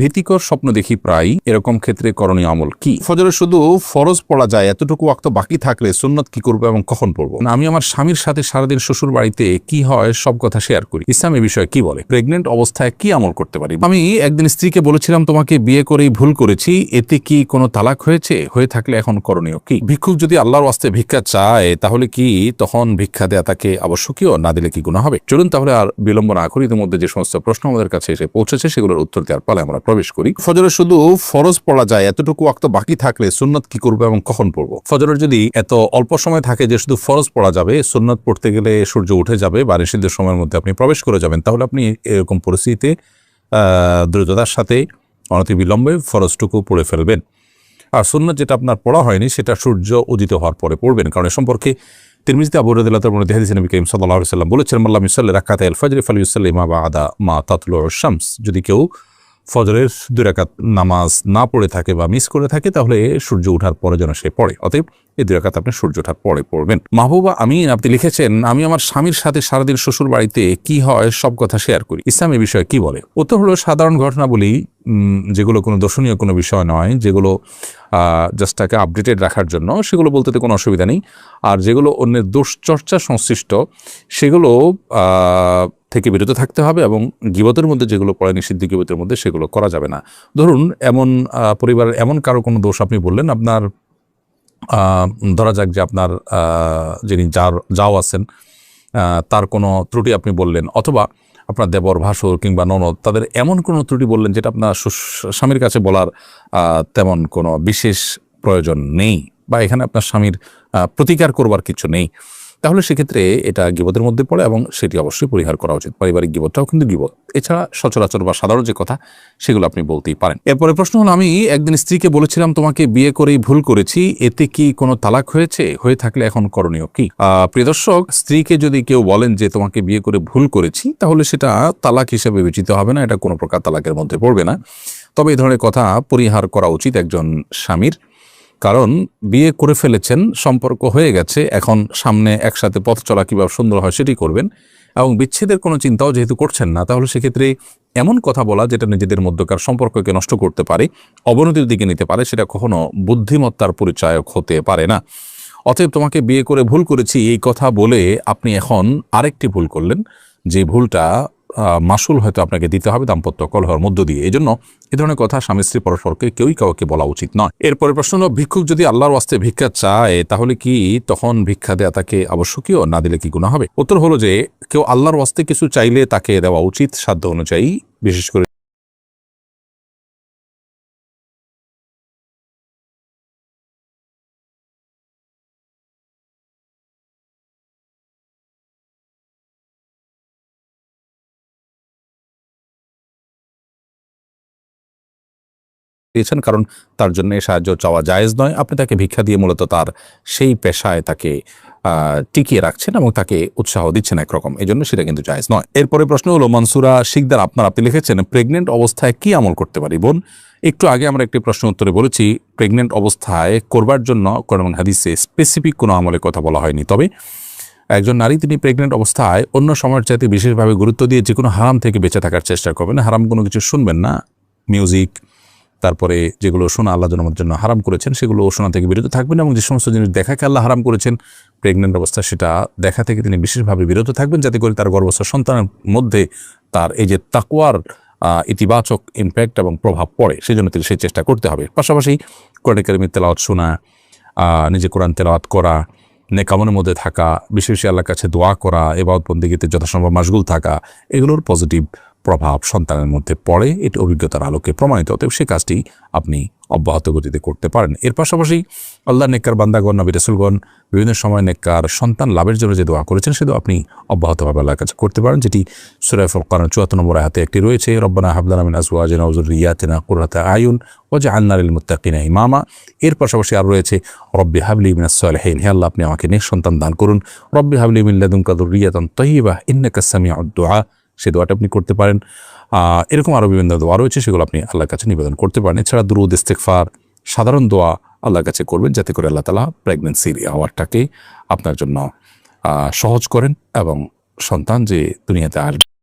ভীতিকর স্বপ্ন দেখি প্রায় এরকম ক্ষেত্রে করণীয় আমল কি? ফজরে শুধু ফরজ পড়া যায় এতটুকু ওয়াক্ত বাকি থাকলে সুন্নত কি করব এবং কখন পড়ব? না, আমি আমার স্বামীর সাথে সারাদিন শ্বশুর বাড়িতে কি হয় সব কথা শেয়ার করি। ইসলাম এ বিষয়ে কি বলে? প্রেগনেন্ট অবস্থায় কি আমল করতে পারি? আমি একদিন স্ত্রীকে বলেছিলাম তোমাকে বিয়ে করেই ভুল করেছি এতে কি কোনো তালাক হয়েছে? হয়ে থাকলে এখন করণীয় কি? ভিক্ষুক যদি আল্লাহর ওয়াস্তে ভিক্ষা চায় তাহলে কি তখন ভিক্ষা দেয়া তাকে আবশ্যকীয় না দিলে কি গুণা হবে? চলুন তাহলে আর বিলম্ব না করি ইতিমধ্যে যে সমস্ত প্রশ্ন আমাদের কাছে এসে পৌঁছেছে সেগুলোর উত্তর দেওয়ার পালে আমরা প্রবেশ করি। ফজরে শুধু ফরজ পড়া যায়, এতটুকু ওয়াক্ত বাকি থাকলে সুন্নত কি করব এবং কখন পড়ব? ফজরের যদি এত অল্প সময় থাকে যে শুধু ফরজ পড়া যাবে, সুন্নত পড়তে গেলে সূর্য উঠে যাবে বা নিষিদ্ধ সময়ের মধ্যে আপনি প্রবেশ করে যাবেন, তাহলে আপনি এরকম পরিস্থিতিতে দ্রুততার সাথে অনতিবিলম্বে ফরজটুকু পড়ে ফেলবেন। আর সুন্নত যেটা আপনার পড়া হয়নি, সেটা সূর্য উদিত হওয়ার পরে পড়বেন। কারণ এ সম্পর্কে তিরমিজিতে আবু রাদিল্লাহ মধ্যে হাদিস নবী করিম আলাইহি সাল্লাম বলেছেন মাল্লাম ইসাল্লি রাকাত আল ফজর ফালিউসাল্লি মা বাদা মা তাতলু শামস যদি কেউ ফজরের দুই রাকাত নামাজ না পড়ে থাকে বা মিস করে থাকে, তাহলে সূর্য ওঠার পরে যেন সে পড়ে। অতএব এই দুই রাকাত আপনি সূর্য ওঠার পরে পড়বেন। মাহবুবা আমি আপনি লিখেছেন, আমি আমার স্বামীর সাথে সারাদিন শ্বশুর বাড়িতে কি হয় সব কথা শেয়ার করি। ইসলাম এই বিষয়ে কি বলে? উত্তর হলো সাধারণ ঘটনাবলী যেগুলো কোনো দর্শনীয় কোনো বিষয় নয়, যেগুলো জাস্ট তাকে আপডেটেড রাখার জন্য, সেগুলো বলতে তো কোনো অসুবিধা নেই। আর যেগুলো অন্যের দুশ্চর্চা সংশ্লিষ্ট, সেগুলো থেকে বিরত থাকতে হবে এবং গিবতের মধ্যে যেগুলো পড়ে, নিষিদ্ধ গিবতের মধ্যে সেগুলো করা যাবে না। ধরুন, এমন পরিবারের এমন কারও কোনো দোষ আপনি বললেন, আপনার ধরা যাক যে আপনার যিনি যার, যাও আছেন তার কোনো ত্রুটি আপনি বললেন, অথবা আপনার দেবর ভাসুর কিংবা ননদ, তাদের এমন কোনো ত্রুটি বললেন যেটা আপনার স্বামীর কাছে বলার তেমন কোনো বিশেষ প্রয়োজন নেই? বা এখানে আপনার স্বামীর প্রতিকার করবার কিছু নেই? তাহলে সেক্ষেত্রে এটা গিবতের মধ্যে পড়ে এবং সেটি অবশ্যই পরিহার করা উচিত। পারিবারিক গিবতটাও কিন্তু গিবত এছাড়া সচরাচর বা সাধারণ যে কথা সেগুলো আপনি বলতেই পারেন। এরপরে প্রশ্ন হলো আমি একদিন স্ত্রীকে বলেছিলাম তোমাকে বিয়ে করেই ভুল করেছি এতে কি কোনো তালাক হয়েছে? হয়ে থাকলে এখন করণীয় কি? আহ, প্রিয় দর্শক স্ত্রীকে যদি কেউ বলেন যে তোমাকে বিয়ে করে ভুল করেছি তাহলে সেটা তালাক হিসেবে বিবেচিত হবে না। এটা কোনো প্রকার তালাকের মধ্যে পড়বে না। তবে এই ধরনের কথা পরিহার করা উচিত একজন স্বামীর। কারণ বিয়ে করে ফেলেছেন, সম্পর্ক হয়ে গেছে, এখন সামনে একসাথে পথ চলা কীভাবে সুন্দর হয় সেটি করবেন এবং বিচ্ছেদের কোনো চিন্তাও যেহেতু করছেন না, তাহলে সেক্ষেত্রে এমন কথা বলা যেটা নিজেদের মধ্যকার সম্পর্ককে নষ্ট করতে পারে, অবনতির দিকে নিতে পারে, সেটা কখনো বুদ্ধিমত্তার পরিচায়ক হতে পারে না। অতএব তোমাকে বিয়ে করে ভুল করেছি, এই কথা বলে আপনি এখন আরেকটি ভুল করলেন, যে ভুলটা মাসুল হয়তো আপনাকে দিতে হবে দাম্পত্য কলহর মধ্য দিয়ে। এই জন্য এ ধরনের কথা স্বামী স্ত্রী পরস্পরকে কেউই কাউকে বলা উচিত নয়। এরপরে প্রশ্ন হল, ভিক্ষুক যদি আল্লাহর ওয়াস্তে ভিক্ষা চায়, তাহলে কি তখন ভিক্ষা দেয়া তাকে আবশ্যকীয়, না দিলে কি গুণা হবে? উত্তর হলো যে, কেউ আল্লাহর ওয়াস্তে কিছু চাইলে তাকে দেওয়া উচিত সাধ্য অনুযায়ী, বিশেষ করে দিয়েছেন, কারণ তার জন্য সাহায্য চাওয়া জায়েজ নয়। আপনি তাকে ভিক্ষা দিয়ে মূলত তার সেই পেশায় তাকে টিকিয়ে রাখছেন এবং তাকে উৎসাহ দিচ্ছেন একরকম। এই জন্য সেটা কিন্তু জায়েজ নয়। এরপরে প্রশ্ন হলো, মনসুরা শিকদার, আপনার আপনি লিখেছেন, প্রেগনেন্ট অবস্থায় কি আমল করতে পারি? বোন, একটু আগে আমরা একটি প্রশ্ন উত্তরে বলেছি, প্রেগনেন্ট অবস্থায় করবার জন্য কোরআন হাদিসে স্পেসিফিক কোনো আমলের কথা বলা হয়নি। তবে একজন নারী তিনি প্রেগনেন্ট অবস্থায় অন্য সময়ের চাইতে বিশেষভাবে গুরুত্ব দিয়ে যে কোনো হারাম থেকে বেঁচে থাকার চেষ্টা করবেন। হারাম কোনো কিছু শুনবেন না। মিউজিক তারপরে যেগুলো শোনা আল্লাহ জন্মের জন্য হারাম করেছেন, সেগুলো শোনা থেকে বিরত থাকবেন এবং যে সমস্ত জিনিস দেখাকে আল্লাহ হারাম করেছেন প্রেগনেন্ট অবস্থা সেটা দেখা থেকে তিনি বিশেষভাবে বিরত থাকবেন যাতে করে তার গর্ভস্থ সন্তানের মধ্যে তার এই যে তাকুয়ার ইতিবাচক ইম্প্যাক্ট এবং প্রভাব পড়ে সেই জন্য তিনি সেই চেষ্টা করতে হবে। পাশাপাশি কোরআন কারিমের তেলাওয়াত শোনা নিজে কোরআন তেলাওয়াত করা, নেকামনের মধ্যে থাকা, বিশেষ আল্লাহর কাছে দোয়া করা এবাদত বন্দিগিতে যথাসম্ভব মাসগুল থাকা, এগুলোর পজিটিভ প্রভাব সন্তানের মধ্যে পড়ে, এটি অভিজ্ঞতার আলোকে প্রমাণিত। অতএব সে কাজটি আপনি অব্যাহত গতিতে করতে পারেন। এর পাশাপাশি আল্লাহ নেককার বান্দাগণ, নবী রসুলগণ বিভিন্ন সময় নেককার সন্তান লাভের জন্য যে দোয়া করেছেন, সে দোয়া আপনি অব্যাহতভাবে আল্লাহর কাছে করতে পারেন, যেটি সুরাই ফরকান চুয়াত্তর নম্বর হাতে একটি রয়েছে, রব্বানা হাবলানা মিন আজওয়াজিনা ওয়া যুররিয়াতিনা কুররাতা আয়ুন ওয়াজআলনা লিল মুত্তাকিনা ইমামা। এর পাশাপাশি আর রয়েছে, রব্বি হাবলি মিনাস সালিহিন। হে আল্লাহ, আপনি আমাকে নেক সন্তান দান করুন। রব্বি হাবলি মিন লাদুনকা যুররিয়াতান তাইয়্যিবা ইন্নাকা সামিউদ দুআ সে দোয়াটা আপনি করতে পারেন। এরকম আরও বিভিন্ন দোয়া রয়েছে, সেগুলো আপনি আল্লাহর কাছে নিবেদন করতে পারেন। এছাড়া দুরুদ ইস্তেকফার সাধারণ দোয়া আল্লাহর কাছে করবেন, যাতে করে আল্লাহ তালা প্রেগনেন্সির আওয়ারটাকে আপনার জন্য সহজ করেন এবং সন্তান যে দুনিয়াতে আসবে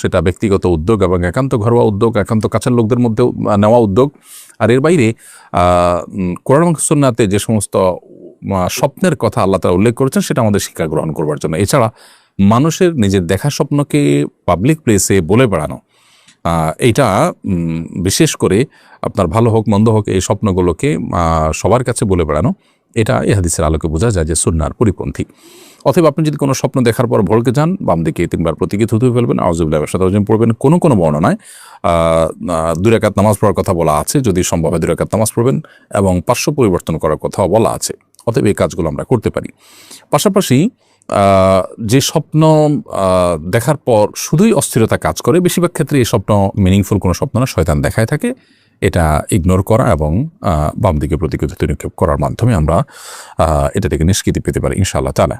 সেটা ব্যক্তিগত উদ্যোগ এবং একান্ত ঘরোয়া উদ্যোগ, একান্ত কাছের লোকদের মধ্যেও নেওয়া উদ্যোগ। আর এর বাইরে কোরআন যে সমস্ত স্বপ্নের কথা আল্লাহ তালা উল্লেখ করেছেন, সেটা আমাদের শিক্ষা গ্রহণ করবার জন্য। এছাড়া মানুষের নিজের দেখা স্বপ্নকে পাবলিক প্লেসে বলে বেড়ানো এইটা বিশেষ করে আপনার ভালো হোক, মন্দ হোক, এই স্বপ্নগুলোকে সবার কাছে বলে বেড়ানো, এটা এহাদিসের আলোকে বোঝা যায় যে সুন্নার পরিপন্থী। অথবা আপনি যদি কোনো স্বপ্ন দেখার পর ভড়কে যান বাম দিকে তিনবার প্রতীকে থুতু ফেলবেন আউজুবিল্লাহ সাতাউজিম পড়বেন কোনো কোনো বর্ণনায়। আহ, আহ, দুই রাকাত নামাজ পড়ার কথা বলা আছে যদি সম্ভব হয় দুই রাকাত নামাজ পড়বেন এবং পার্শ্ব পরিবর্তন করার কথাও বলা আছে। অতএব এই কাজগুলো আমরা করতে পারি। পাশাপাশি যে স্বপ্ন দেখার পর শুধুই অস্থিরতা কাজ করে বেশিরভাগ ক্ষেত্রে এই স্বপ্ন মিনিংফুল কোনো স্বপ্ন না শয়তান দেখায় থাকে। এটা ইগনোর করা এবং বাম দিকে প্রতিকৃত নিক্ষেপ করার মাধ্যমে আমরা এটা থেকে নিষ্কৃতি পেতে পারি ইনশাআল্লাহ তালা